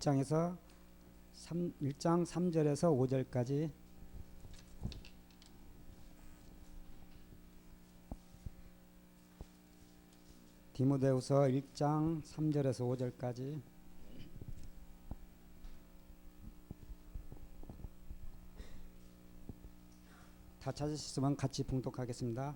1장에서 3, 1장 3절에서 5절까지 디모데후서 1장 3절에서 5절까지 다 찾으셨으면 같이 봉독하겠습니다.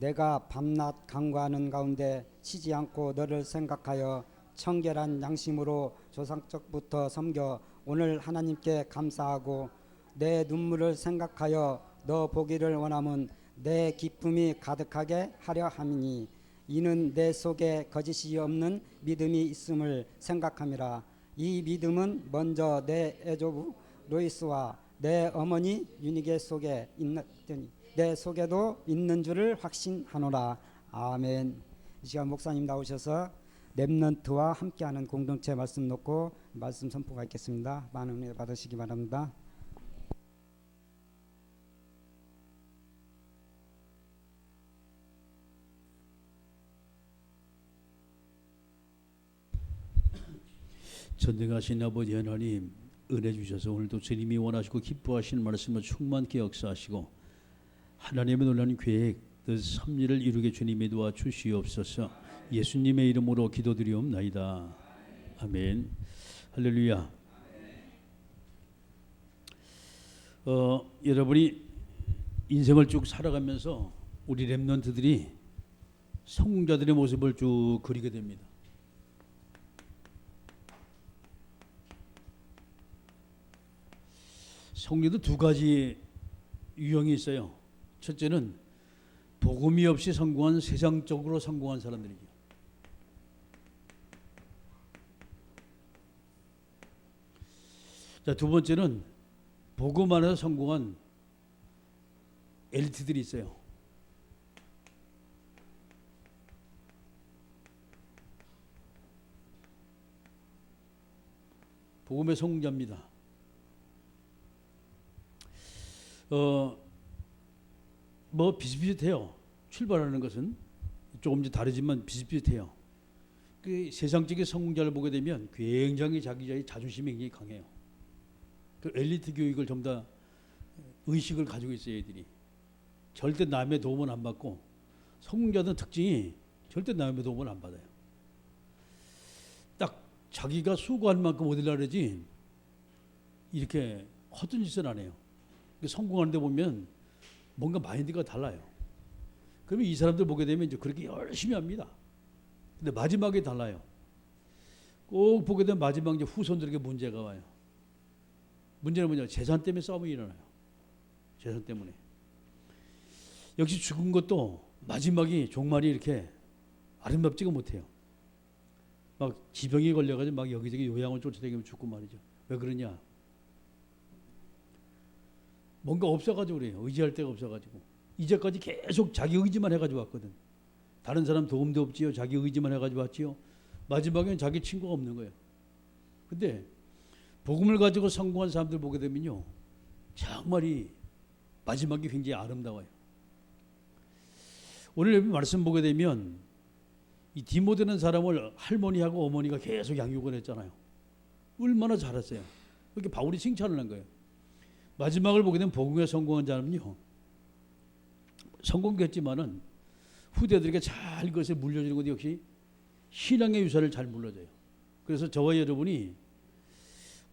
내가 밤낮 간구하는 가운데 쉬지 않고 너를 생각하여 청결한 양심으로 조상적부터 섬겨 오늘 하나님께 감사하고 내 눈물을 생각하여 너 보기를 원함은 내 기쁨이 가득하게 하려 함이니 이는 내 속에 거짓이 없는 믿음이 있음을 생각함이라. 이 믿음은 먼저 내 애조부 로이스와 내 어머니 유니게 속에 있는 내 속에도 있는 줄을 확신하노라. 아멘. 이 시간 목사님 나오셔서 랩넌트와 함께하는 공동체 말씀 놓고 말씀 선포가 있겠습니다. 많은 은혜 받으시기 바랍니다. 전능하신 아버지 하나님 은혜 주셔서 오늘도 주님이 원하시고 기뻐하시는 말씀을 충만케 역사하시고 하나님의 놀라는 계획 그 섭리를 이루게 주님이 도와 주시옵소서 예수님의 이름으로 기도드리옵나이다 아멘 할렐루야 어, 여러분이 인생을 쭉 살아가면서 우리 랩런트들이 성공자들의 모습을 쭉 그리게 됩니다 성리도 두 가지 유형이 있어요. 첫째는 복음이 없이 성공한 세상적으로 성공한 사람들이죠. 자, 두 번째는 복음 안에서 성공한 엘리트들이 있어요. 복음의 성공자입니다. 어, 뭐 비슷비슷해요. 출발하는 것은 조금 좀 다르지만 비슷비슷해요. 그 세상적인 성공자를 보게 되면 굉장히 자기 자의 자존심이 굉장히 강해요. 그 엘리트 교육을 전부 다 의식을 가지고 있어요, 애들이. 절대 남의 도움을 안 받고 성공자들 특징이 절대 남의 도움을 안 받아요. 딱 자기가 수고할 만큼 어디라 그러지 이렇게 허튼 짓을 안 해요. 성공하는데 보면 뭔가 마인드가 달라요. 그러면 이 사람들 보게 되면 이제 그렇게 열심히 합니다. 근데 마지막에 달라요. 꼭 보게 되면 마지막 이제 후손들에게 문제가 와요. 문제는 뭐냐? 재산 때문에 싸움이 일어나요. 재산 때문에. 역시 죽은 것도 마지막이 종말이 이렇게 아름답지가 못해요. 막 지병이 걸려가지고 막 여기저기 요양원 쫓아다니면 죽고 말이죠. 왜 그러냐? 뭔가 없어가지고 그래요. 의지할 데가 없어가지고. 이제까지 계속 자기 의지만 해가지고 왔거든. 다른 사람 도움도 없지요. 자기 의지만 해가지고 왔지요. 마지막엔 자기 친구가 없는 거예요. 근데 복음을 가지고 성공한 사람들 보게 되면요. 정말이 마지막이 굉장히 아름다워요. 오늘 말씀 보게 되면 이 디모데는 사람을 할머니하고 어머니가 계속 양육을 했잖아요. 얼마나 잘했어요. 그렇게 바울이 칭찬을 한 거예요. 마지막을 보게 되면 복음에 성공한 자는요. 성공했지만은 후대들에게 잘 그것을 물려주는 것 역시 신앙의 유산을 잘 물려줘요. 그래서 저와 여러분이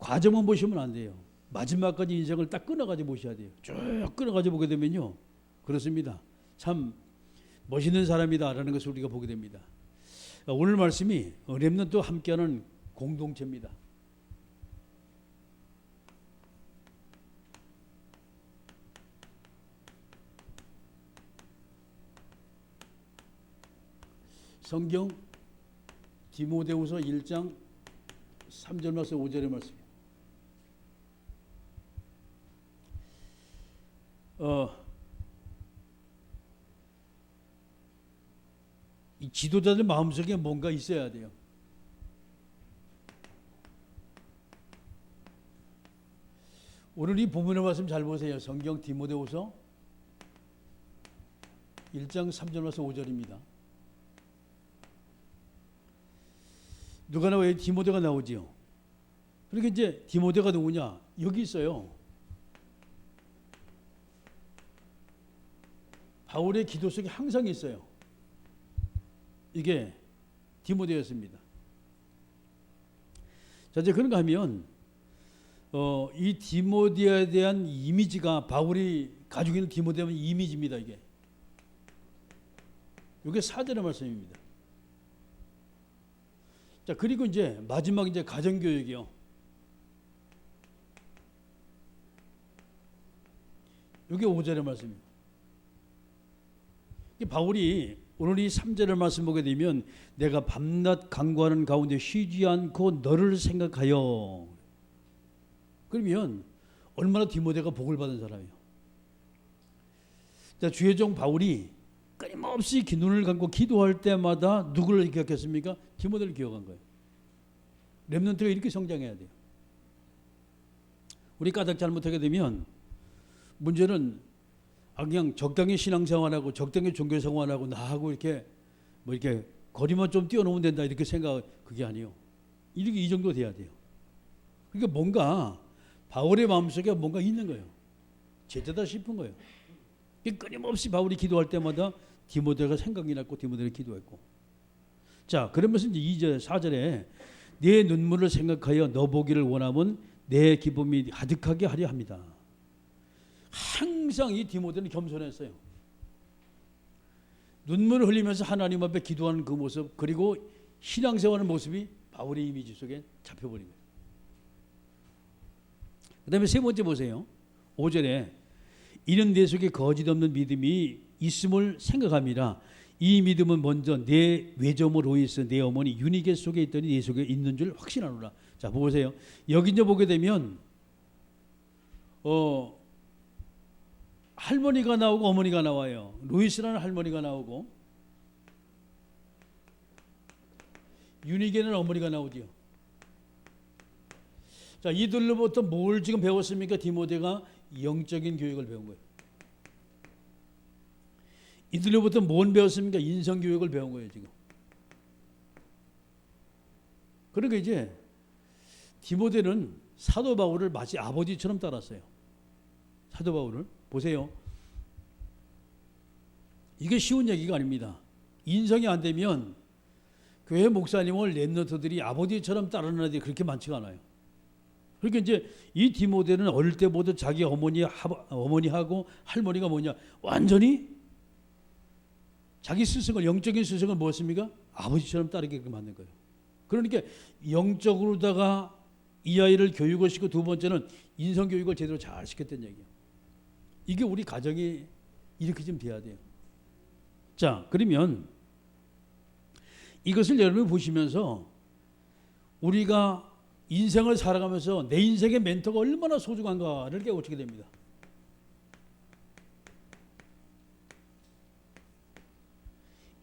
과정만 보시면 안 돼요. 마지막까지 인생을 딱 끊어가지고 보셔야 돼요. 쭉 끊어가지고 보게 되면요. 그렇습니다. 참 멋있는 사람이다라는 것을 우리가 보게 됩니다. 오늘 말씀이 렘넌트 함께하는 공동체입니다. 성경 디모데후서 1장 3절 말씀 5절의 말씀. 어, 이 지도자들 마음속에 뭔가 있어야 돼요. 오늘 이 본문의 말씀 잘 보세요. 성경 디모데후서 1장 3절 말씀 5절입니다. 누가 나와요? 디모데가 나오지요. 그러니까 이제 디모데가 누구냐? 여기 있어요. 바울의 기도 속에 항상 있어요. 이게 디모데였습니다. 자, 이제 그런가 하면 어, 이 디모데에 대한 이미지가 바울이 가지고 있는 디모데의 이미지입니다, 이게. 이게 사절의 말씀입니다. 자, 그리고 이제 마지막 이제 가정 교육이요. 이게 5절의 말씀입니다. 이 바울이 오늘 이 3절의 말씀 보게 되면 내가 밤낮 강구하는 가운데 쉬지 않고 너를 생각하여 그러면 얼마나 디모데가 복을 받은 사람이에요. 자, 주의 종 바울이 끊임없이 기- 눈을 감고 기도할 때마다 누구를 기억했습니까? 디모데를 기억한 거예요. 렘넌트가 이렇게 성장해야 돼요. 우리 까닭 잘못하게 되면 문제는 아 그냥 적당히 신앙생활하고 적당히 종교생활하고 나하고 이렇게 뭐 이렇게 거리만 좀 뛰어넘으면 된다 이렇게 생각 그게 아니에요. 이렇게 이 정도 돼야 돼요. 그러니까 뭔가 바울의 마음속에 뭔가 있는 거예요. 제자다 싶은 거예요. 끊임없이 바울이 기도할 때마다 디모데가 생각이 났고 디모데를 기도했고. 자, 그러면서 이제 2절 4절에 내 눈물을 생각하여 너 보기를 원하면 내 기쁨이 가득하게 하려 합니다. 항상 이 디모데는 겸손했어요. 눈물을 흘리면서 하나님 앞에 기도하는 그 모습 그리고 신앙 생활하는 모습이 바울의 이미지 속에 잡혀버린 거예요. 그 다음에 세 번째 보세요. 5절에 이는 내 속에 거짓 없는 믿음이 있음을 생각합니다. 이 믿음은 먼저 내 외점으로 있어 내 어머니 유니게 속에 있더니 내 속에 있는 줄 확신하노라. 자 보세요. 여기 이제 보게 되면 어 할머니가 나오고 어머니가 나와요. 루이스라는 할머니가 나오고 유니게는 어머니가 나오지요. 자, 이들로부터 뭘 지금 배웠습니까? 디모데가 영적인 교육을 배운 거예요. 이들로부터 뭘 배웠습니까? 인성 교육을 배운 거예요, 지금. 그러니까 이제 디모데는 사도 바울을 마치 아버지처럼 따랐어요. 사도 바울을 보세요. 이게 쉬운 얘기가 아닙니다. 인성이 안 되면 교회 목사님을 랩너트들이 아버지처럼 따르는 애들이 그렇게 많지가 않아요. 그러니까 이제 이 디모데는 어릴 때부터 자기 어머니 어머니하고 할머니가 뭐냐 완전히 자기 스승을 영적인 스승을 무엇입니까? 아버지처럼 따르게 만든 거예요. 그러니까 영적으로다가 이 아이를 교육을 시키고 두 번째는 인성 교육을 제대로 잘 시켰다는 얘기예요. 이게 우리 가정이 이렇게 좀 돼야 돼요. 자, 그러면 이것을 여러분이 보시면서 우리가 인생을 살아가면서 내 인생의 멘토가 얼마나 소중한가를 깨우치게 됩니다.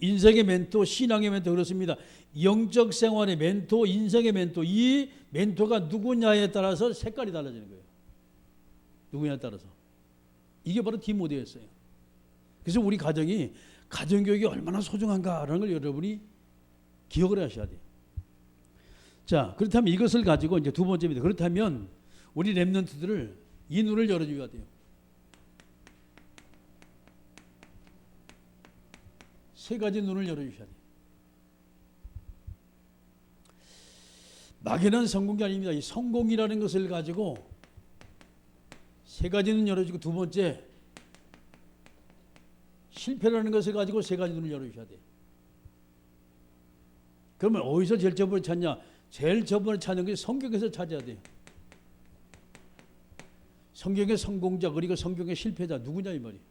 인생의 멘토, 신앙의 멘토 그렇습니다. 영적 생활의 멘토, 인생의 멘토, 이 멘토가 누구냐에 따라서 색깔이 달라지는 거예요. 누구냐에 따라서. 이게 바로 디모데였어요. 그래서 우리 가정이 가정교육이 얼마나 소중한가라는 걸 여러분이 기억을 하셔야 돼요. 자, 그렇다면 이것을 가지고 이제 두 번째입니다. 그렇다면 우리 랩런트들을 이 눈을 열어줘야 돼요. 세 가지 눈을 열어주셔야 돼요. 막연한 성공이 아닙니다. 이 성공이라는 것을 가지고 세 가지 눈 열어주고 두 번째 실패라는 것을 가지고 세 가지 눈을 열어주셔야 돼요. 그러면 어디서 제일 저번에 찾냐? 제일 저번에 찾는 게 성경에서 찾아야 돼요. 성경의 성공자 그리고 성경의 실패자 누구냐 이 말이에요.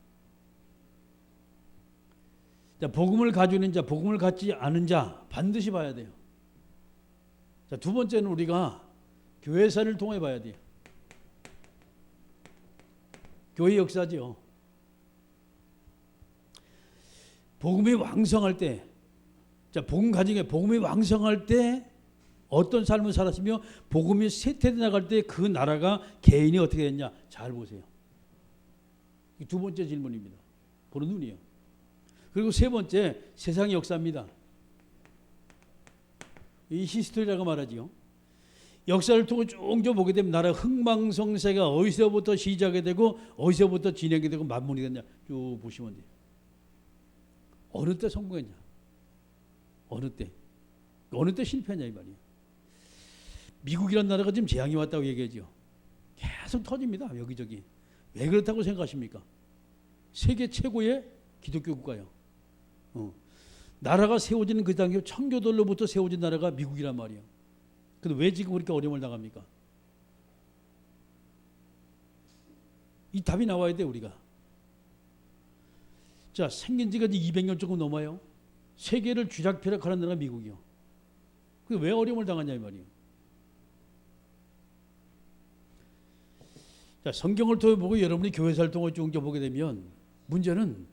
자, 복음을 가지고 있는 자, 복음을 갖지 않은 자 반드시 봐야 돼요. 자, 두 번째는 우리가 교회사를 통해 봐야 돼요. 교회 역사죠. 복음이 왕성할 때, 자, 복음 가정에 복음이 왕성할 때 어떤 삶을 살았으며 복음이 쇠퇴돼 나갈 때 그 나라가 개인이 어떻게 됐냐 잘 보세요. 이두 번째 질문입니다. 보는 눈이에요. 그리고 세 번째 세상의 역사입니다. 이 히스토리라고 말하지요. 역사를 통해 쭉쭉 보게 되면 나라 흥망성쇠가 어디서부터 시작이 되고 어디서부터 진행이 되고 만문이 됐냐 쭉 보시면 돼요. 어느 때 성공했냐? 어느 때? 어느 때 실패했냐 이 말이에요. 미국이라는 나라가 지금 재앙이 왔다고 얘기하죠. 계속 터집니다 여기저기. 왜 그렇다고 생각하십니까? 세계 최고의 기독교 국가요. 어. 나라가 세워지는 그 당시 청교도로부터 세워진 나라가 미국이란 말이에요. 근데 왜 지금 그렇게 어려움을 당합니까? 이 답이 나와야 돼 우리가. 자 생긴 지가 이제 200년 조금 넘어요. 세계를 쥐락펴락하는 나라가 미국이요. 그왜 어려움을 당하냐 이 말이에요. 자 성경을 통해 보고 여러분이 교회 살통을 쭉 보게 되면 문제는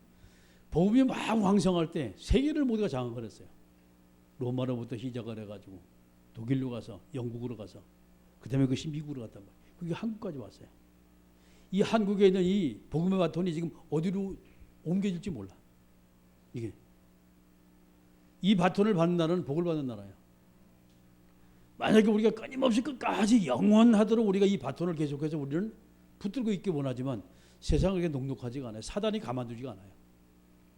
복음이 막 왕성할 때 세계를 모두가 장악을 했어요. 로마로부터 시작을 해가지고 독일로 가서 영국으로 가서 그다음에 그것이 미국으로 갔단 말이에요. 그게 한국까지 왔어요. 이 한국에 있는 이 복음의 바톤이 지금 어디로 옮겨질지 몰라. 이게 이 바톤을 받는 나라는 복을 받는 나라예요. 만약에 우리가 끊임없이 끝까지 영원하도록 우리가 이 바톤을 계속해서 우리는 붙들고 있기 원하지만 세상은 그렇게 녹록하지가 않아요. 사단이 가만두지가 않아요.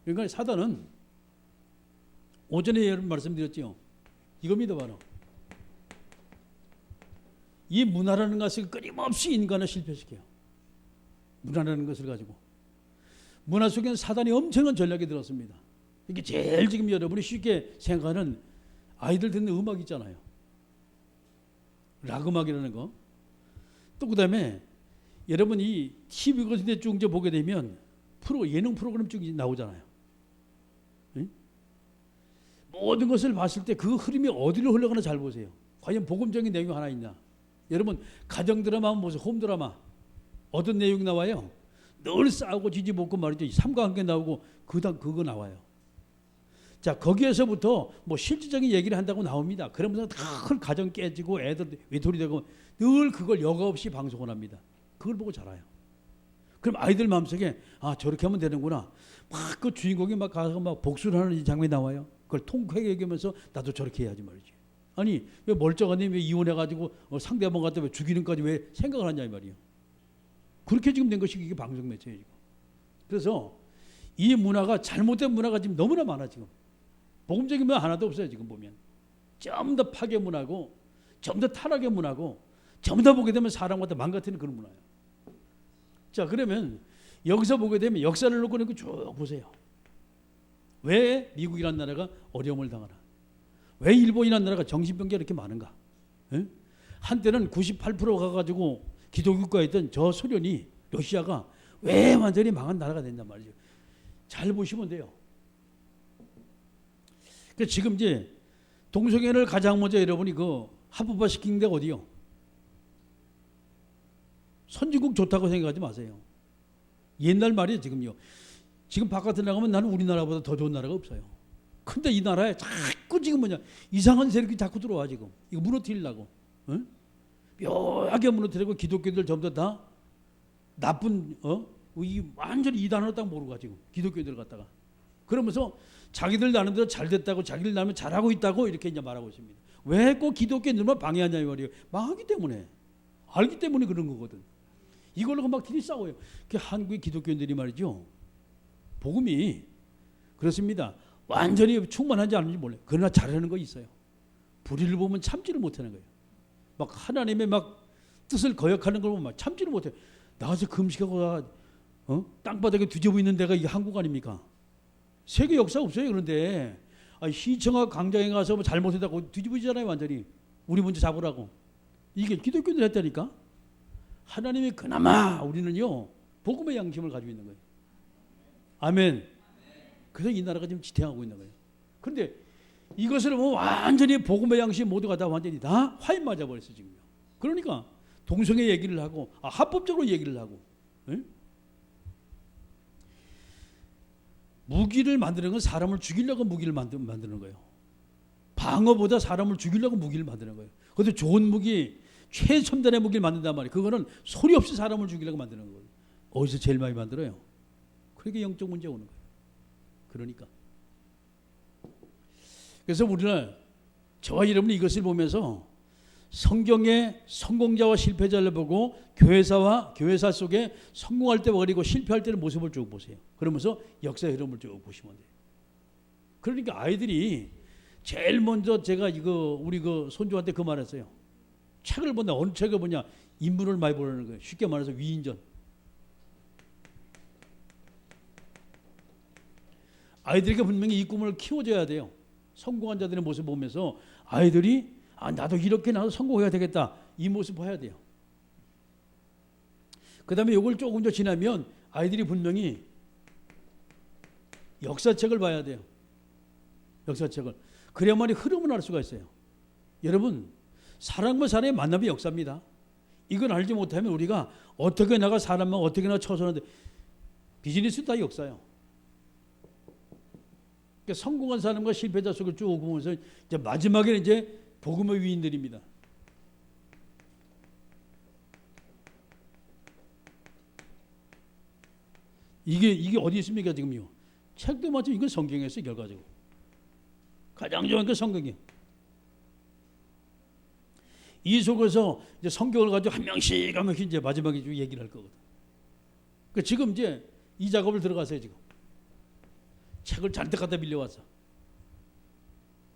그러니까 사단은 오전에 여러분 말씀드렸죠. 이겁니다 바로. 이 문화라는 것을 끊임없이 인간을 실패시켜요. 문화라는 것을 가지고 문화 속에는 사단이 엄청난 전략이 들었습니다. 이게 제일 지금 여러분이 쉽게 생각하는 아이들 듣는 음악 있잖아요. 락 음악이라는 거. 또 그다음에 여러분 이 TV 같은 데쭉 이제 보게 되면 프로 예능 프로그램 쭉 나오잖아요. 응? 모든 것을 봤을 때 그 흐름이 어디로 흘러가나 잘 보세요. 과연 복음적인 내용이 하나 있나? 여러분 가정 드라마 보세요. 홈 드라마 어떤 내용 이 나와요? 늘 싸우고 지지볶고 말이죠. 삼각관계 나오고 그다 그거 나와요. 자 거기에서부터 뭐 실질적인 얘기를 한다고 나옵니다. 그러면서 큰 가정 깨지고 애들 외톨이 되고 늘 그걸 여과 없이 방송을 합니다. 그걸 보고 자라요. 그럼 아이들 마음속에 아 저렇게 하면 되는구나. 막 그 주인공이 막 가서 막 복수를 하는 이 장면이 나와요. 그걸 통쾌하게 얘기하면서 나도 저렇게 해야지 말이지. 아니 왜 멀쩡한 놈이 왜 이혼해가지고 어, 상대방 갖다 왜 죽이는까지 왜 생각을 하냐 이 말이에요. 그렇게 지금 된 것이 이게 방송 매체예요. 그래서 이 문화가 잘못된 문화가 지금 너무나 많아 지금. 복음적인 문화 하나도 없어요 지금 보면. 전부 다 파괴 문화고, 전부 다 타락의 문화고, 전부 다 보게 되면 사람마다 망가뜨리는 그런 문화예요. 자 그러면 여기서 보게 되면 역사를 놓고 쭉 보세요. 왜 미국이라는 나라가 어려움을 당하나? 왜 일본이라는 나라가 정신병자가 이렇게 많은가? 예? 한때는 98% 가 가지고 기독교국가에 있던 저 소련이 러시아가 왜 완전히 망한 나라가 된단 말이죠. 잘 보시면 돼요. 그 지금 이제 동성애를 가장 먼저 여러분이 그 합법화 시킨 데가 어디요? 선진국 좋다고 생각하지 마세요. 옛날 말이에요 지금요. 지금 바깥에 나가면 나는 우리나라보다 더 좋은 나라가 없어요. 근데 이 나라에 자꾸 지금 뭐냐 이상한 세력이 자꾸 들어와 지금 이거 무너뜨리려고 응? 묘하게 무너뜨리고 기독교들 전부 다 나쁜 어 이 완전히 이단으로 딱 모르고 가 지금 기독교들 갖다가 그러면서 자기들 나는 대로 잘 됐다고 자기들 나면 잘하고 있다고 이렇게 이제 말하고 있습니다. 왜 꼭 기독교인들만 방해하냐 이 말이에요. 망하기 때문에 알기 때문에 그런 거거든. 이걸로 막 들이 싸워요. 그 한국의 기독교인들이 말이죠. 복음이 그렇습니다. 완전히 충만한지 아닌지 몰라요. 그러나 잘하는 거 있어요. 불의를 보면 참지를 못하는 거예요. 막 하나님의 막 뜻을 거역하는 걸 보면 막 참지를 못해요. 나가서 금식하고 어? 땅바닥에 뒤집어 있는 데가 이게 한국 아닙니까? 세계 역사 없어요. 그런데 아, 시청하 광장에 가서 뭐 잘못했다고 뒤집어지잖아요. 완전히 우리 먼저 잡으라고 이게 기독교인들 했다니까. 하나님이 그나마 우리는요 복음의 양심을 가지고 있는 거예요. 아멘. 그래서 이 나라가 지금 지탱하고 있는 거예요. 그런데 이것을 뭐 완전히 복음의 양심 모두가 다 완전히 다 화인 맞아 버렸어 지금요. 그러니까 동성애 얘기를 하고 아, 합법적으로 얘기를 하고 예? 무기를 만드는 건 사람을 죽이려고 무기를 만드, 만드는 거예요. 방어보다 사람을 죽이려고 무기를 만드는 거예요. 그것도 좋은 무기, 최첨단의 무기를 만든단 말이에요. 그거는 소리 없이 사람을 죽이려고 만드는 거예요. 어디서 제일 많이 만들어요? 그러니까 영적 문제 오는 거예요. 그러니까. 그래서 우리는 저와 여러분이 이것을 보면서 성경의 성공자와 실패자를 보고 교회사와 교회사 속에 성공할 때 그리고 실패할 때의 모습을 쭉 보세요. 그러면서 역사의 흐름을 쭉 보시면 돼요. 그러니까 아이들이 제일 먼저 제가 이거 우리 그 손주한테 그 말했어요. 책을 본다. 어느 책을 보냐? 인물을 많이 보는 거예요. 쉽게 말해서 위인전. 아이들에게 분명히 이 꿈을 키워줘야 돼요. 성공한 자들의 모습 보면서 아이들이 아 나도 이렇게 나도 성공해야 되겠다 이 모습 봐야 돼요. 그다음에 이걸 조금 더 지나면 아이들이 분명히 역사책을 봐야 돼요. 역사책을 그래야만이 흐름을 알 수가 있어요. 여러분 사람과 사람의 만남이 역사입니다. 이걸 알지 못하면 우리가 어떻게 나가 사람만 어떻게 나 처선하는데 비즈니스 다 역사요. 그러니까 성공한 사람과 실패자 속을 쭉 보면서 이제 마지막에는 이제 복음의 위인들입니다. 이게 이게 어디 있습니까 지금요? 책도 마치 이건 성경에서 결과적으로 가장 좋은 게 성경이에요. 이 속에서 이제 성경을 가지고 한 명씩 한 명씩 이제 마지막에 좀 얘기를 할 거거든. 그 지금 이제 이 작업을 들어가세요 지금. 책을 잔뜩 갖다 빌려왔어.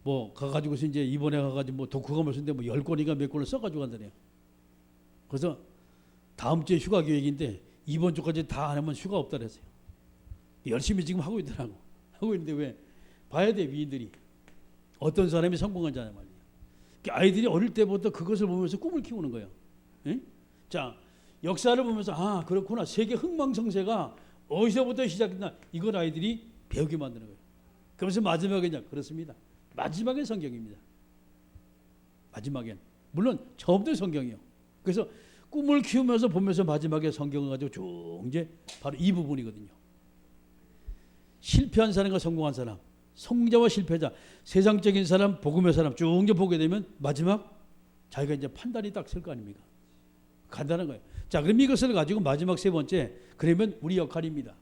뭐 가가지고서 이제 이번에 가가지고 뭐 독후감을 쓰는데 뭐 열 권인가 몇 권을 써가지고 간다네요. 그래서 다음 주에 휴가 계획인데 이번 주까지 다 안 하면 휴가 없다 그랬어요. 열심히 지금 하고 있더라고. 하고 있는데 왜 봐야 돼 위인들이 어떤 사람이 성공한 자냐 말이야. 그러니까 아이들이 어릴 때부터 그것을 보면서 꿈을 키우는 거예요. 예? 자 역사를 보면서 아 그렇구나 세계 흥망성쇠가 어디서부터 시작했나 이걸 아이들이 배우게 만드는 거예요. 그러면서 마지막에냐 그렇습니다. 마지막엔 성경입니다. 마지막엔 물론 처음도 성경이요. 그래서 꿈을 키우면서 보면서 마지막에 성경을 가지고 쭉 이제 바로 이 부분이거든요. 실패한 사람과 성공한 사람, 성자와 실패자, 세상적인 사람, 복음의 사람 쭉 이제 보게 되면 마지막 자기가 이제 판단이 딱 설 거 아닙니까? 간단한 거예요. 자, 그럼 이것을 가지고 마지막 세 번째 그러면 우리 역할입니다.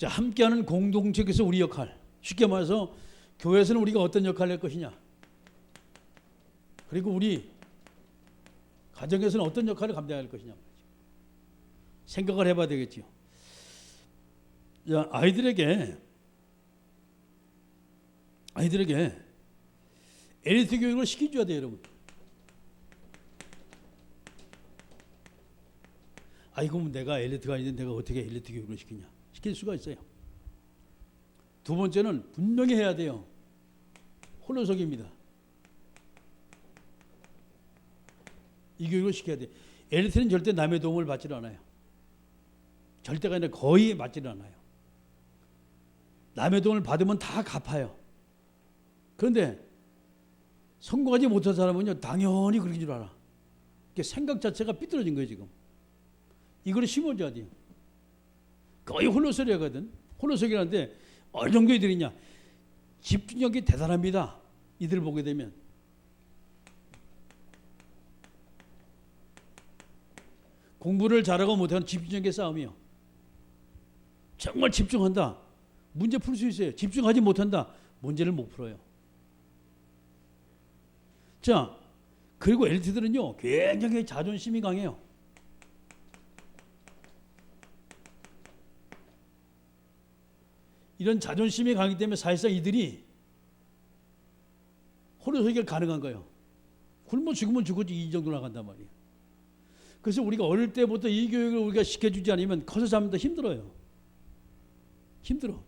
자, 함께하는 공동체에서 우리 역할. 쉽게 말해서 교회에서는 우리가 어떤 역할을 할 것이냐. 그리고 우리 가정에서는 어떤 역할을 감당할 것이냐. 생각을 해봐야 되겠지요. 자, 아이들에게 아이들에게 엘리트 교육을 시켜줘야 돼요, 여러분. 아이고, 내가 엘리트가 아닌데 내가 어떻게 엘리트 교육을 시키냐. 시킬 수가 있어요. 두 번째는 분명히 해야 돼요. 홀로서기입니다. 이 교육을 시켜야 돼. 엘리트는 절대 남의 도움을 받지 않아요. 절대가 아니라 거의 받지 않아요. 남의 도움을 받으면 다 갚아요. 그런데 성공하지 못한 사람은요 당연히 그런 줄 알아. 생각 자체가 삐뚤어진 거예요 지금. 이걸 심어줘야 돼요. 거의 홀로서기 하거든. 홀로서기라는데 어느 정도 이들이냐. 집중력이 대단합니다. 이들 보게 되면. 공부를 잘하고 못하는 집중력의 싸움이요. 정말 집중한다. 문제 풀 수 있어요. 집중하지 못한다. 문제를 못 풀어요. 자, 그리고 엘리트들은요, 굉장히 자존심이 강해요. 이런 자존심이 강하기 때문에 사실상 이들이 호로소기가 가능한 거예요. 굶어 죽으면 죽었지 이 정도 나간단 말이에요. 그래서 우리가 어릴 때부터 이 교육을 우리가 시켜주지 않으면 커서 더 힘들어요. 힘들어.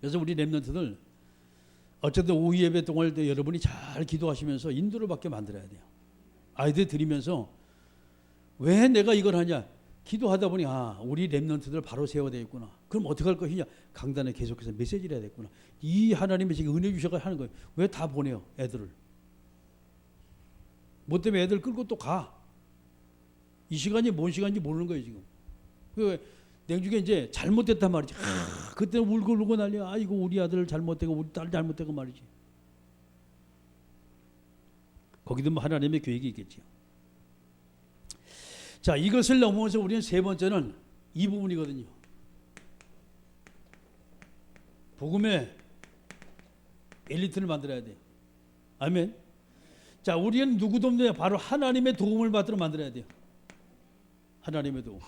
그래서 우리 랩런트들 어쨌든 오후 예배 동안 때 여러분이 잘 기도하시면서 인도를 받게 만들어야 돼요. 아이들 드리면서 왜 내가 이걸 하냐? 기도하다 보니 아 우리 랩런트들 바로 세워야 되겠구나. 그럼 어떻게 할 것이냐? 강단에 계속해서 메시지를 해야 되겠구나. 이 하나님이 지금 은혜 주셔서 하는 거예요. 왜 다 보내요 애들을? 뭐 때문에 애들 끌고 또 가? 이 시간이 뭔 시간인지 모르는 거예요 지금. 그 냉중에 이제 잘못됐단 말이지. 아, 그때 울고 울고 난리야. 아이고 우리 아들 잘못되고 우리 딸 잘못되고 말이지. 거기도 뭐 하나님의 계획이 있겠지요. 자 이것을 넘어서 우리는 세 번째는 이 부분이거든요. 복음의 엘리트를 만들어야 돼요. 아멘. 자, 우리는 누구도 없는 바로 하나님의 도움을 받으러 만들어야 돼요. 하나님의 도움.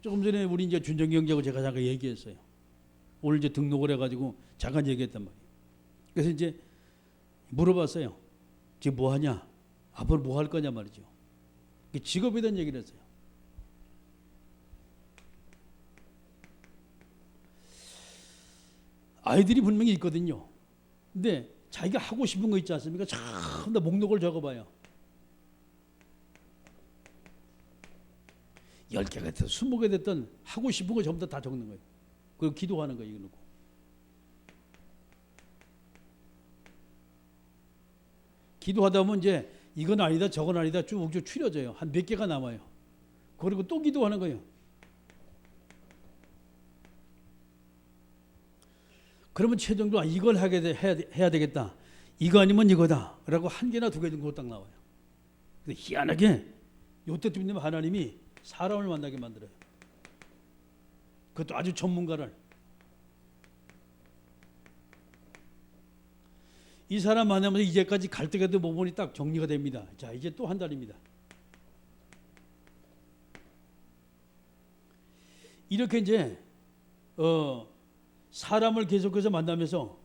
조금 전에 우리 이제 준정 경제하고 제가 잠깐 얘기했어요. 오늘 이제 등록을 해가지고 잠깐 얘기했단 말이에요. 그래서 이제 물어봤어요. 지금 뭐 하냐? 앞으로 뭐 할 거냐 말이죠. 그 직업에 대한 얘기를 했어요. 아이들이 분명히 있거든요. 근데 자기가 하고 싶은 거 있지 않습니까? 참 다 목록을 적어봐요. 열 개가 됐든 스무 개 됐든 하고 싶은 거 전부 다, 다 적는 거예요. 그리고 기도하는 거예요. 이거 놓고. 기도하다 보면 이제 이건 아니다 저건 아니다 쭉쭉 추려져요. 한 몇 개가 남아요. 그리고 또 기도하는 거예요. 그러면 최종적으로 아, 이걸 하게 돼, 해야, 돼- 해야 되겠다. 이거 아니면 이거다. 라고 한 개나 두 개 정도 딱 나와요. 근데 희한하게 요때쯤 되면 하나님이 사람을 만나게 만들어요. 그것도 아주 전문가를. 이 사람 만나면서 이제까지 갈 때까지 모범이 딱 정리가 됩니다. 자, 이제 또 한 달입니다. 이렇게 이제 어 사람을 계속해서 만나면서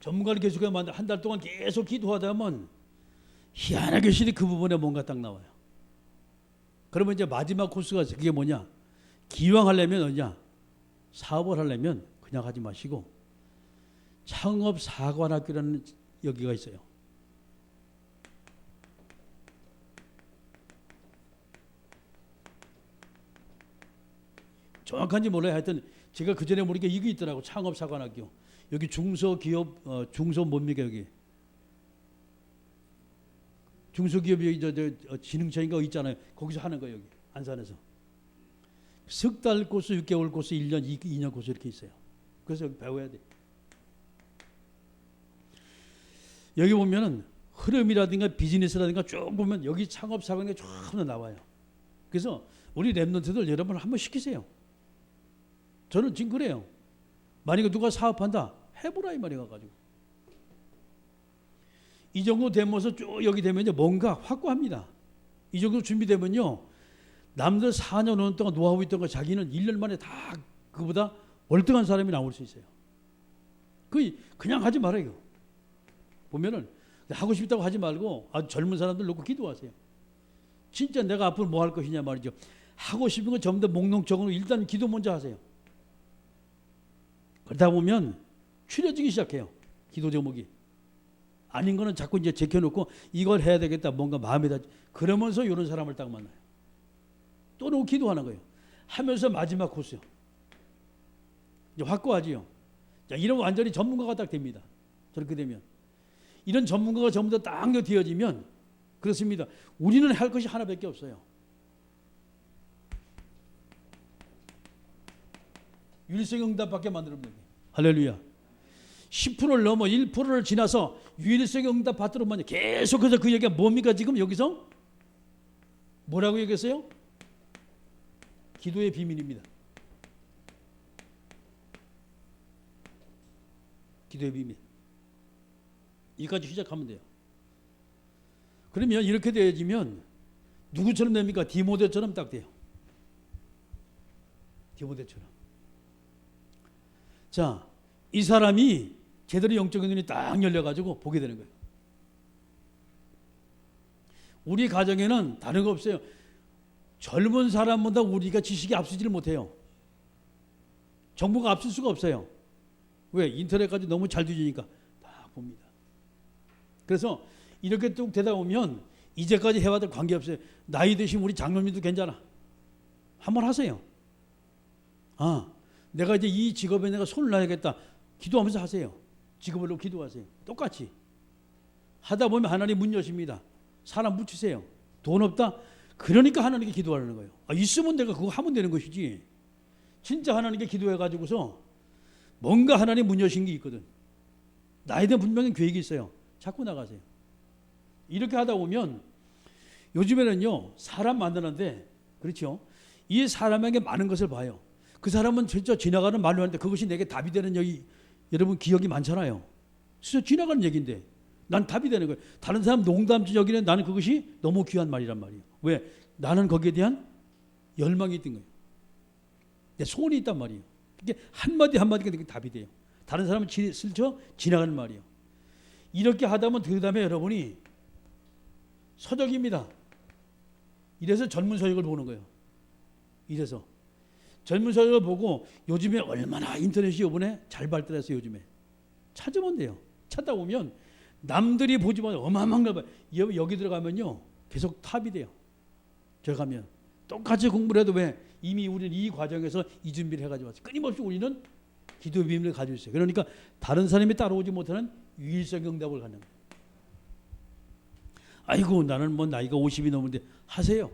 전문가를 계속해서 만나 한 달 동안 계속 기도하다 보면 희한하게 실이 그 부분에 뭔가 딱 나와요. 그러면 이제 마지막 코스가 그게 뭐냐? 기왕 하려면 뭐냐? 사업을 하려면 그냥 하지 마시고 창업 사관학교라는 여기가 있어요. 정확한지 몰라요. 하여튼 제가 그 전에 모르게 이게 있더라고 창업 사관학교. 여기 중소기업 어, 중소 뭡니까 여기 중소기업 여기 저, 저 어, 진흥청인가 있잖아요. 거기서 하는 거 여기 안산에서 석 달 코스, 6개월 코스, 1년, 2, 2년 코스 이렇게 있어요. 그래서 여기 배워야 돼. 여기 보면은 흐름이라든가 비즈니스라든가 쭉 보면 여기 창업 사관이 쭉 나와요. 그래서 우리 랩런트들 여러분 한번 시키세요. 저는 지금 그래요. 만약에 누가 사업한다 해보라 이 말이 가 가지고 이 정도 되면서 쭉 여기 되면 이제 뭔가 확고합니다. 이 정도 준비되면요 남들 4년 5년 동안 노하우 있던 거 자기는 1년 만에 다 그보다 월등한 사람이 나올 수 있어요. 그 그냥 하지 말아요. 보면은 하고 싶다고 하지 말고 아주 젊은 사람들 놓고 기도하세요. 진짜 내가 앞으로 뭐 할 것이냐 말이죠. 하고 싶은 거 전부 다 목록적으로 일단 기도 먼저 하세요. 그러다 보면 추려지기 시작해요. 기도 제목이. 아닌 거는 자꾸 이제 제껴놓고 이걸 해야 되겠다. 뭔가 마음에다. 그러면서 이런 사람을 딱 만나요. 또 놓고 기도하는 거예요. 하면서 마지막 코스요. 이제 확고하지요. 자, 이런 완전히 전문가가 딱 됩니다. 저렇게 되면. 이런 전문가가 전부 다딱 되어지면 그렇습니다. 우리는 할 것이 하나밖에 없어요. 유일성응답밖에 만들면 돼요. 할렐루야. 10%를 넘어 1%를 지나서 유일성 응답 받도록만 계속해서 그 얘기가 뭡니까 지금 여기서 뭐라고 얘기했어요? 기도의 비밀입니다. 기도의 비밀. 이까지 시작하면 돼요. 그러면 이렇게 되어지면 누구처럼 됩니까? 디모데처럼 딱 돼요. 디모데처럼. 자, 이 사람이 제대로 영적인 눈이 딱 열려가지고 보게 되는 거예요. 우리 가정에는 다른 거 없어요. 젊은 사람보다 우리가 지식이 앞서지를 못해요. 정보가 앞설 수가 없어요. 왜? 인터넷까지 너무 잘 뒤지니까 다 봅니다. 그래서 이렇게 뚝 되다 보면 이제까지 해와도 관계없어요. 나이 드신 우리 장로님도 괜찮아. 한번 하세요. 아, 내가 이제 이 직업에 내가 손을 놔야겠다. 기도하면서 하세요. 직업으로 기도하세요. 똑같이. 하다 보면 하나님 문 여십니다. 사람 붙이세요. 돈 없다? 그러니까 하나님께 기도하는 거예요. 아, 있으면 내가 그거 하면 되는 것이지. 진짜 하나님께 기도해가지고서 뭔가 하나님 문 여신 게 있거든. 나에 대한 분명히 계획이 있어요. 자꾸 나가세요. 이렇게 하다 보면 요즘에는요 사람 만드는데 그렇죠. 이 사람에게 많은 것을 봐요. 그 사람은 진짜 지나가는 말로 하는데 그것이 내게 답이 되는 여기 여러분 기억이 많잖아요. 진짜 지나가는 얘기인데 난 답이 되는 거예요. 다른 사람 농담지 여기는 나는 그것이 너무 귀한 말이란 말이에요. 왜? 나는 거기에 대한 열망이 있던 거예요. 내 소원이 있단 말이에요. 이게 한마디 한마디가 되게 답이 돼요. 다른 사람은 지, 슬쳐 지나가는 말이에요. 이렇게 하다 보면 그 다음에 여러분이 서적입니다. 이래서 전문 서적을 보는 거예요. 이래서 젊은 서적을 보고 요즘에 얼마나 인터넷이 요번에 잘 발달해서 요즘에 찾으면 돼요. 찾다 보면 남들이 보지 못한 어마어마한 걸 봐요. 여- 여기 들어가면요 계속 탑이 돼요. 들어가면 똑같이 공부를 해도 왜 이미 우리는 이 과정에서 이 준비를 해가지고 왔어요. 끊임없이 우리는 기도 비밀을 가지고 있어요. 그러니까 다른 사람이 따라오지 못하는 유일성 응답을 갖는 거예요. 아이고 나는 뭐 나이가 50이 넘는데 하세요.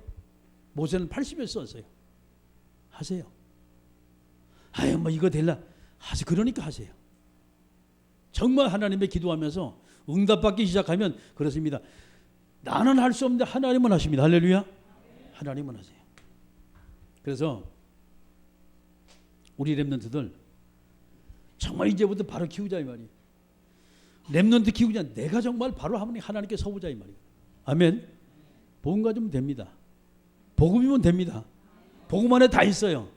모세는 80에 썼어요. 하세요. 아유 뭐 이거 될라 하세요. 그러니까 하세요. 정말 하나님의 기도하면서 응답받기 시작하면 그렇습니다. 나는 할 수 없는데 하나님은 하십니다. 할렐루야. 하나님은 하세요. 그래서 우리 랩런트들 정말 이제부터 바로 키우자 이 말이에요. 랩런트 키우자 내가 정말 바로 하나님 하나님께 서보자 이 말이에요. 아멘. 복음 가지면 됩니다. 복음이면 됩니다. 복음 안에 다 있어요.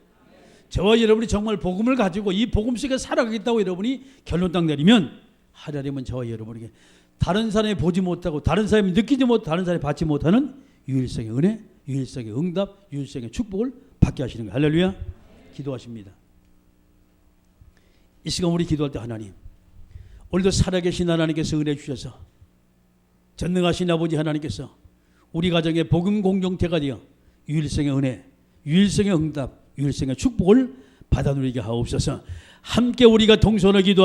저와 여러분이 정말 복음을 가지고 이 복음 속에 살아가겠다고 여러분이 결론 딱 내리면 하나님은 저와 여러분에게 다른 사람이 보지 못하고 다른 사람이 느끼지 못 다른 사람이 받지 못하는 유일성의 은혜, 유일성의 응답, 유일성의 축복을 받게 하시는 거예요. 할렐루야. 기도하십니다. 이 시간 우리 기도할 때 하나님 오늘도 살아계신 하나님께서 은혜 주셔서 전능하신 아버지 하나님께서 우리 가정의 복음 공동체가 되어 유일성의 은혜, 유일성의 응답, 유일성의 축복을 받아 누리게 하옵소서. 함께 우리가 동선을 기도